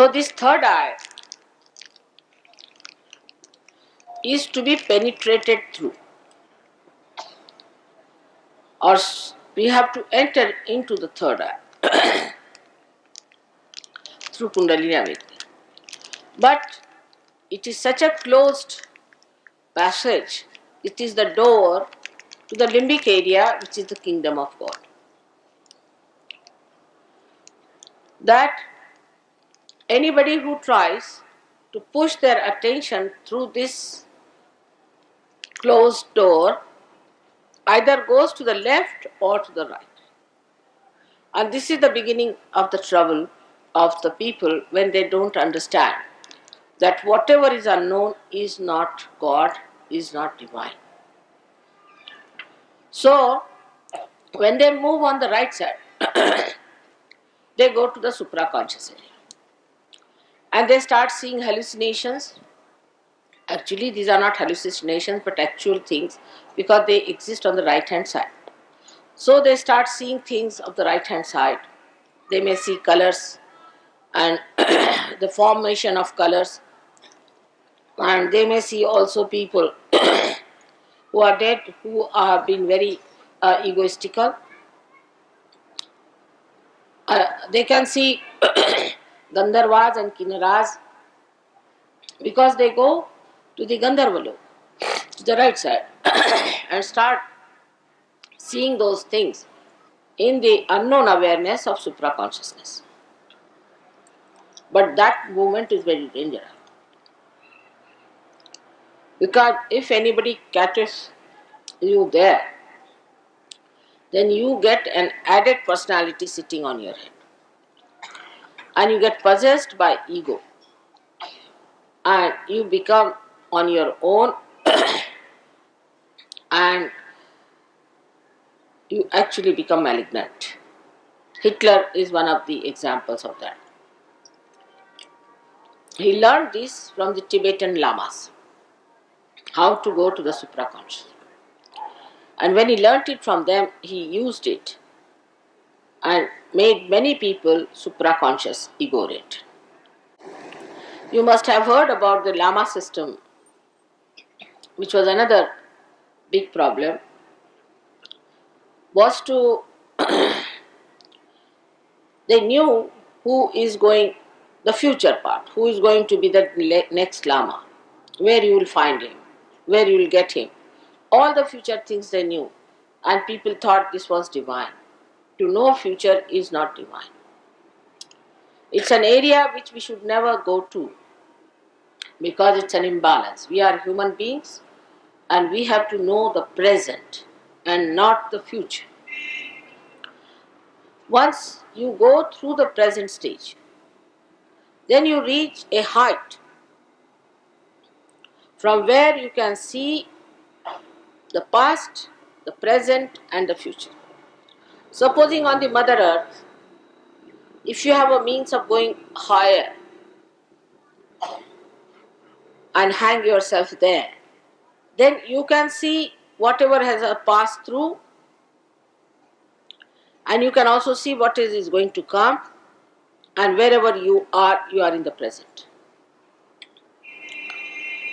So, this third eye is to be penetrated through, or we have to enter into the third eye through Kundalini awakening. But it is such a closed passage, it is the door to the limbic area, which is the kingdom of God. That anybody who tries to push their attention through this closed door either goes to the left or to the right. And this is the beginning of the trouble of the people when they don't understand that whatever is unknown is not God, is not divine. So, when they move on the right side, they go to the supraconscious area and they start seeing hallucinations. Actually, these are not hallucinations but actual things because they exist on the right hand side. So, they start seeing things of the right hand side. They may see colors and the formation of colors, and they may see also people who are dead who have been very uh, egoistical. Uh, they can see Gandharvas and Kinnaras because they go to the Gandharva to the right side, and start seeing those things in the unknown awareness of supraconsciousness. But that movement is very dangerous. Because if anybody catches you there, then you get an added personality sitting on your head. And you get possessed by ego. And you become on your own and you actually become malignant. Hitler is one of the examples of that. He learned this from the Tibetan lamas how to go to the supraconscious. And when he learnt it from them, he used it and made many people supraconscious ego rid. You must have heard about the Lama system, which was another big problem, was to they knew who is going the future part, who is going to be the next Lama, where you will find him, where you will get him. All the future things they knew, and people thought this was divine. To know future is not divine. It's an area which we should never go to because it's an imbalance. We are human beings and we have to know the present and not the future. Once you go through the present stage, then you reach a height from where you can see the past, the present, and the future. Supposing on the Mother Earth, if you have a means of going higher and hang yourself there, then you can see whatever has passed through, and you can also see what is, is going to come, and wherever you are, you are in the present.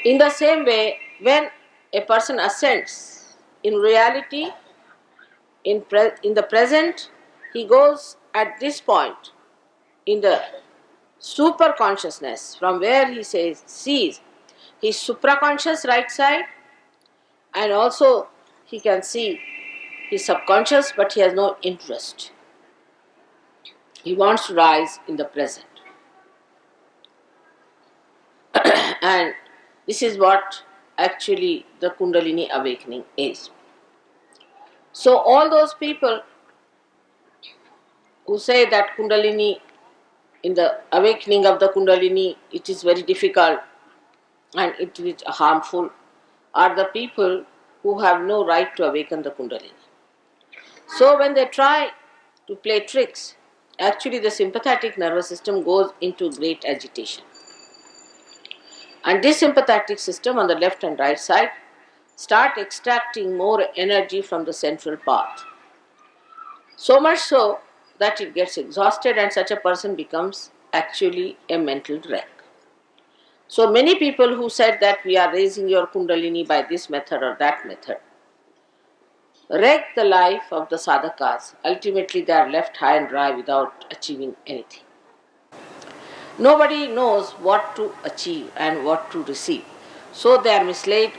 In the same way, when a person ascends, in reality, in, in the present, he goes at this point in the super consciousness from where he says sees his supraconscious right side and also he can see his subconscious but he has no interest. He wants to rise in the present. And this is what actually the kundalini awakening is so all those people who say that kundalini in the awakening of the kundalini it is very difficult and it is harmful are the people who have no right to awaken the kundalini. So when they try to play tricks actually the sympathetic nervous system goes into great agitation. And this sympathetic system on the left and right side start extracting more energy from the central part so much so that it gets exhausted and such a person becomes actually a mental wreck. So many people who said that we are raising your kundalini by this method or that method wreck the life of the sadhakas. Ultimately, they are left high and dry without achieving anything. Nobody knows what to achieve and what to receive. So they are misled.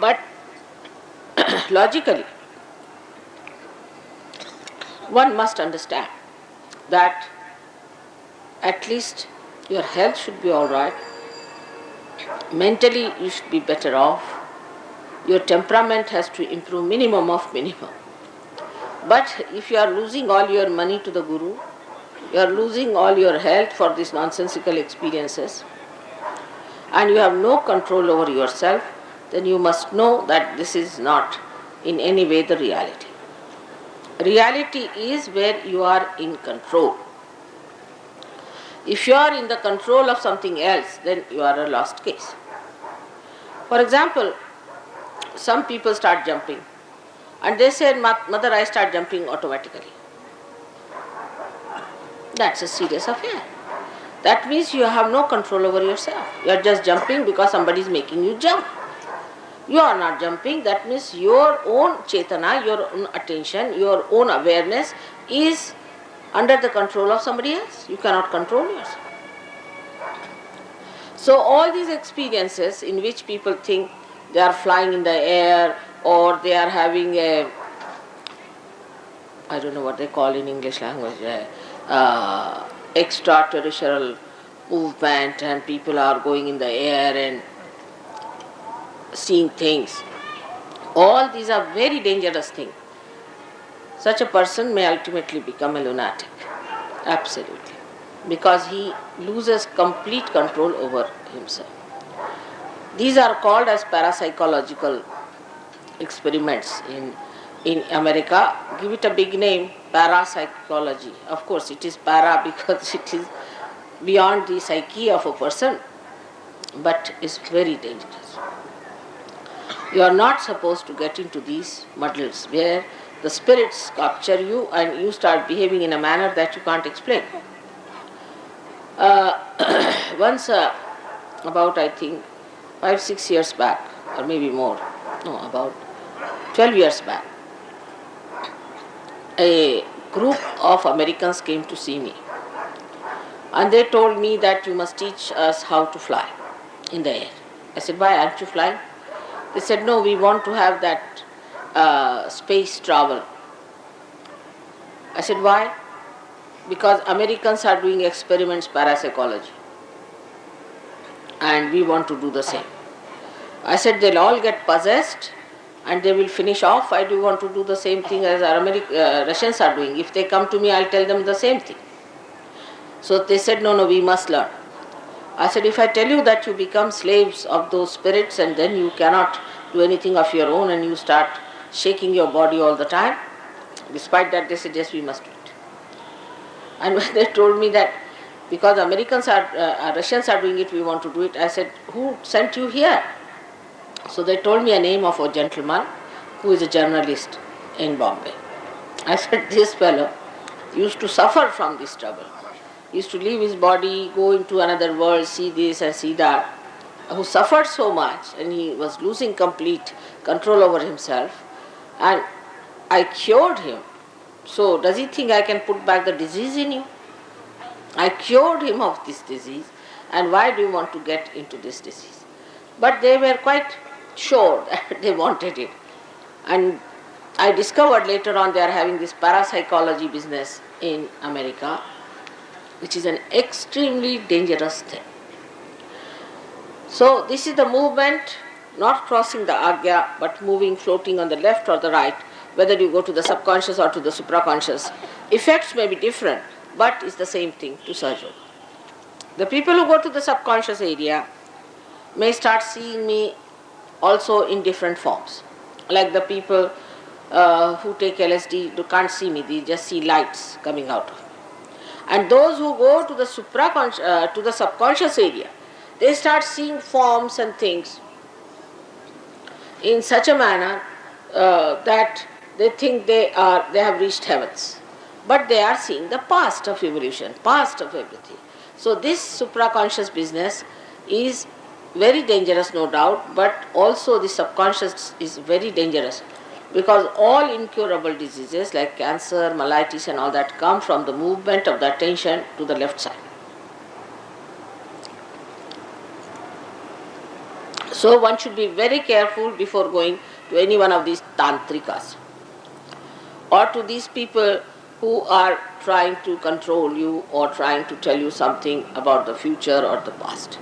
But logically, one must understand that at least your health should be all right. Mentally, you should be better off. Your temperament has to improve minimum of minimum. But if you are losing all your money to the guru, you are losing all your health for these nonsensical experiences, and you have no control over yourself, then you must know that this is not in any way the reality. Reality is where you are in control. If you are in the control of something else, then you are a lost case. For example, some people start jumping and they say, Mother, I start jumping automatically. That's a serious affair. That means you have no control over yourself. You are just jumping because somebody is making you jump. You are not jumping, that means your own chetana, your own attention, your own awareness is under the control of somebody else. You cannot control yourself. So, all these experiences in which people think they are flying in the air or they are having a, I don't know what they call in English language, a, uh, extraterrestrial movement and people are going in the air and seeing things. All these are very dangerous things. Such a person may ultimately become a lunatic. Absolutely. Because he loses complete control over himself. These are called as parapsychological experiments in, in America. Give it a big name, parapsychology. Of course, it is para because it is beyond the psyche of a person, but it's very dangerous. You are not supposed to get into these muddles where the spirits capture you and you start behaving in a manner that you can't explain. Uh, once, uh, about I think five, six years back, or maybe more, no, about 12 years back, a group of Americans came to see me. And they told me that you must teach us how to fly in the air. I said, Why aren't you flying? They said, No, we want to have that uh, space travel. I said, Why? Because Americans are doing experiments parapsychology. And we want to do the same. I said, They'll all get possessed and they will finish off. I do want to do the same thing as our American, uh, Russians are doing. If they come to me, I'll tell them the same thing. So they said, No, no, we must learn. I said, If I tell you that you become slaves of those spirits and then you cannot do anything of your own and you start shaking your body all the time. Despite that, they said, yes, we must do it. And when they told me that because Americans are, uh, Russians are doing it, we want to do it, I said, who sent you here? So they told me a name of a gentleman who is a journalist in Bombay. I said, this fellow used to suffer from this trouble. Used to leave his body, go into another world, see this and see that, who suffered so much and he was losing complete control over himself and I cured him. So, does he think I can put back the disease in you? I cured him of this disease, and why do you want to get into this disease? But they were quite sure that they wanted it. And I discovered later on they are having this parapsychology business in America, which is an extremely dangerous thing. So, this is the movement not crossing the agya but moving, floating on the left or the right, whether you go to the subconscious or to the supraconscious. Effects may be different, but it's the same thing to Sahaja. The people who go to the subconscious area may start seeing me also in different forms. Like the people uh, who take LSD can't see me, they just see lights coming out of. And those who go to the supraconscious, uh, to the subconscious area, they start seeing forms and things in such a manner uh, that they think they are they have reached heavens but they are seeing the past of evolution, past of everything. So this supraconscious business is very dangerous, no doubt, but also the subconscious is very dangerous because all incurable diseases like cancer, mellitus, and all that come from the movement of the attention to the left side. So one should be very careful before going to any one of these tantrikas or to these people who are trying to control you or trying to tell you something about the future or the past.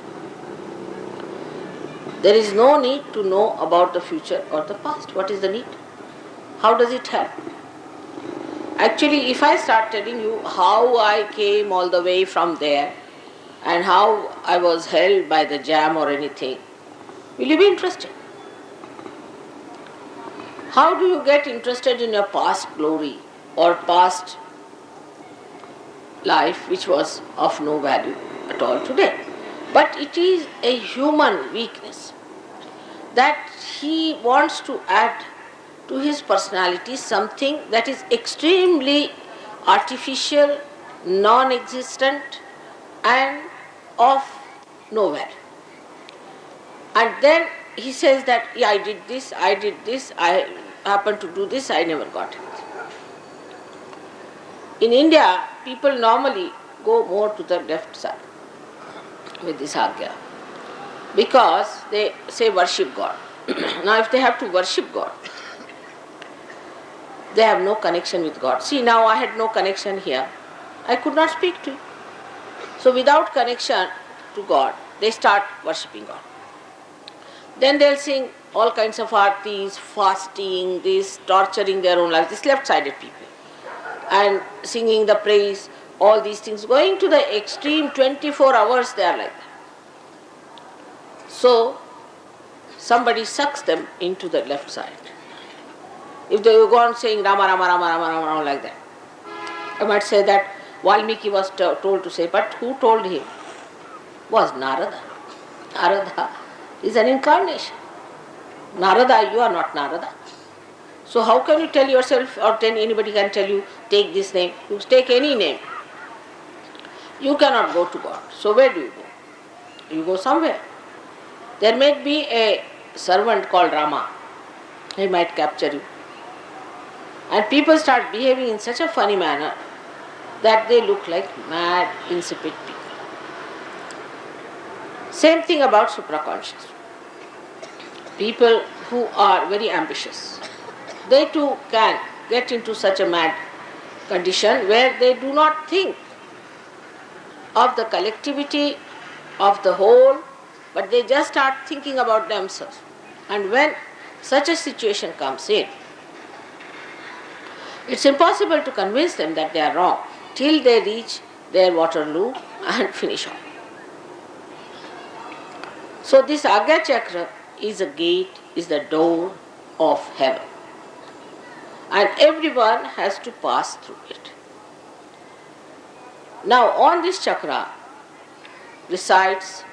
There is no need to know about the future or the past. What is the need? How does it help? Actually, if I start telling you how I came all the way from there and how I was held by the jam or anything, will you be interested? How do you get interested in your past glory or past life which was of no value at all today? But it is a human weakness that he wants to add to his personality something that is extremely artificial, non existent, and of nowhere. And then he says that, yeah, I did this, I did this, I happened to do this, I never got it. In India, people normally go more to the left side with this agya because they say worship God. now, if they have to worship God, they have no connection with God. See, now I had no connection here. I could not speak to you. So, without connection to God, they start worshipping God. Then they'll sing all kinds of artis, fasting, this, torturing their own lives, these left sided people, and singing the praise, all these things, going to the extreme 24 hours, they are like that. So, somebody sucks them into the left side. If they go on saying Rama, Rama, Rama, Rama, Rama, Rama like that, I might say that Valmiki was told to say, but who told him? Was Narada. Narada is an incarnation. Narada, you are not Narada. So how can you tell yourself or then anybody can tell you, take this name? You take any name. You cannot go to God. So where do you go? You go somewhere. There may be a servant called Rama. He might capture you. And people start behaving in such a funny manner that they look like mad, insipid people. Same thing about supraconscious people who are very ambitious. They too can get into such a mad condition where they do not think of the collectivity of the whole, but they just start thinking about themselves. And when such a situation comes in, it's impossible to convince them that they are wrong till they reach their Waterloo and finish off. So, this Agya Chakra is a gate, is the door of heaven. And everyone has to pass through it. Now, on this chakra resides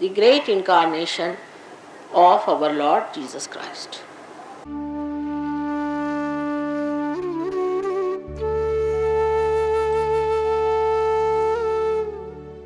the great incarnation of our Lord Jesus Christ.